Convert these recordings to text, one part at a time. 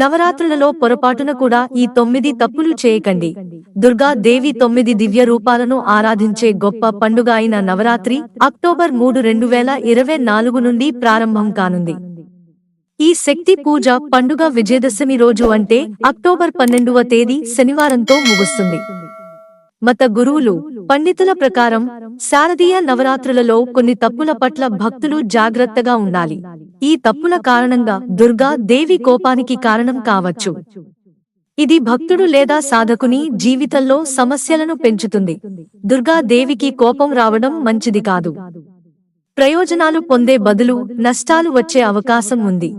నవరాత్రులలో పొరపాటున కూడా ఈ తొమ్మిది తప్పులు చేయకండి. దుర్గా దేవి తొమ్మిది దివ్య రూపాలను ఆరాధించే గొప్ప పండుగ అయిన నవరాత్రి అక్టోబర్ మూడు రెండు వేల ఇరవై నాలుగు నుండి ప్రారంభం కానుంది. ఈ శక్తి పూజ పండుగ విజయదశమి రోజు అంటే అక్టోబర్ పన్నెండవ తేదీ శనివారంతో ముగుస్తుంది. మత గురువులు పండితుల ప్రకారం శారదీయ నవరాత్రులలో కొన్ని తప్పుల పట్ల భక్తులు జాగ్రత్తగా ఉండాలి. ఈ తప్పుల కారణంగా దుర్గా దేవి కోపానికి కారణం కావచ్చు. ఇది భక్తుడు లేదా సాధకుని జీవితంలో సమస్యలను పెంచుతుంది. దుర్గా దేవికి కోపం రావడం మంచిది కాదు. ప్రయోజనాలు పొందే బదులు నష్టాలు వచ్చే అవకాశం ఉంది.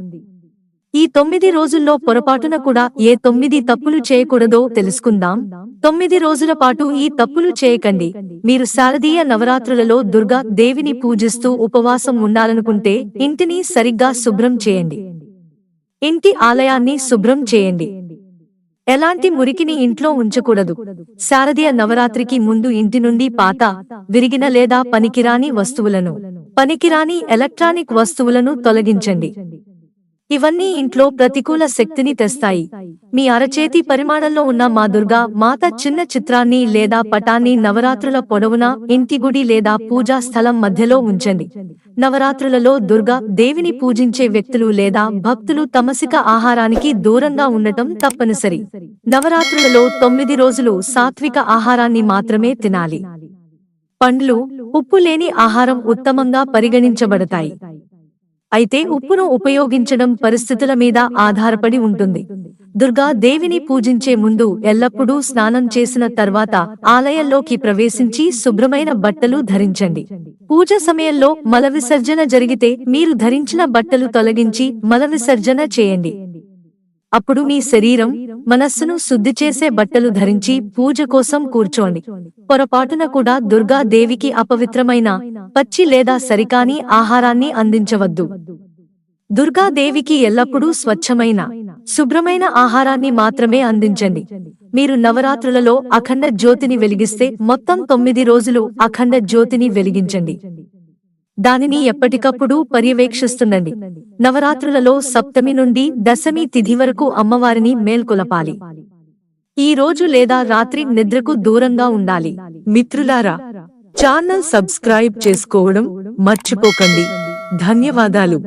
ఈ తొమ్మిది రోజుల్లో పొరపాటున కూడా ఏ తొమ్మిది తప్పులు చేయకూడదో తెలుసుకుందాం. తొమ్మిది రోజుల పాటు ఈ తప్పులు చేయకండి. మీరు శారదీయ నవరాత్రులలో దుర్గా దేవిని పూజిస్తూ ఉపవాసం ఉండాలనుకుంటే ఇంటిని సరిగ్గా శుభ్రం చేయండి. ఇంటి ఆలయాన్ని శుభ్రం చేయండి. ఎలాంటి మురికిని ఇంట్లో ఉంచకూడదు. శారదీయ నవరాత్రికి ముందు ఇంటి నుండి పాత విరిగిన లేదా పనికిరాని వస్తువులను పనికిరాని ఎలక్ట్రానిక్ వస్తువులను తొలగించండి. ఇవన్నీ ఇంట్లో ప్రతికూల శక్తిని తెస్తాయి. మీ అరచేతి పరిమాణంలో ఉన్న మా దుర్గా మాత చిన్న చిత్రాన్ని లేదా పటాన్ని నవరాత్రుల పొడవునా ఇంటి గుడి లేదా పూజా స్థలం మధ్యలో ఉంచండి. నవరాత్రులలో దుర్గా దేవిని పూజించే వ్యక్తులు లేదా భక్తులు తమసిక ఆహారానికి దూరంగా ఉండటం తప్పనిసరి. నవరాత్రులలో తొమ్మిది రోజులు సాత్విక ఆహారాన్ని మాత్రమే తినాలి. పండ్లు ఉప్పు లేని ఆహారం ఉత్తమంగా పరిగణించబడతాయి. అయితే ఉప్పును ఉపయోగించడం పరిస్థితుల మీద ఆధారపడి ఉంటుంది. దుర్గా దేవిని పూజించే ముందు ఎల్లప్పుడూ స్నానం చేసిన తర్వాత ఆలయంలోకి ప్రవేశించి శుభ్రమైన బట్టలు ధరించండి. పూజ సమయంలో మల విసర్జన జరిగితే మీరు ధరించిన బట్టలు తొలగించి మల విసర్జన చేయండి. అప్పుడు మీ శరీరం మనస్సును శుద్ధి చేసే బట్టలు ధరించి పూజ కోసం కూర్చోండి. పొరపాటున కూడా దుర్గా దేవికి అపవిత్రమైన పచ్చి లేదా సరికాని ఆహారాన్ని అందించవద్దు. దుర్గాదేవికి ఎల్లప్పుడూ స్వచ్ఛమైన శుభ్రమైన ఆహారాన్ని మాత్రమే అందించండి. మీరు నవరాత్రులలో అఖండ జ్యోతిని వెలిగిస్తే మొత్తం తొమ్మిది రోజులు అఖండ జ్యోతిని వెలిగించండి. దానిని ఎప్పటికప్పుడు పర్యవేక్షిస్తుండండి నవరాత్రులలో సప్తమి నుండి దశమి తిథి వరకు అమ్మవారిని మేల్కొలపాలి. ఈ రోజు లేదా రాత్రి నిద్రకు దూరంగా ఉండాలి. మిత్రులారా ఛానల్ సబ్స్క్రైబ్ చేసుకోవడం మర్చిపోకండి. ధన్యవాదాలు.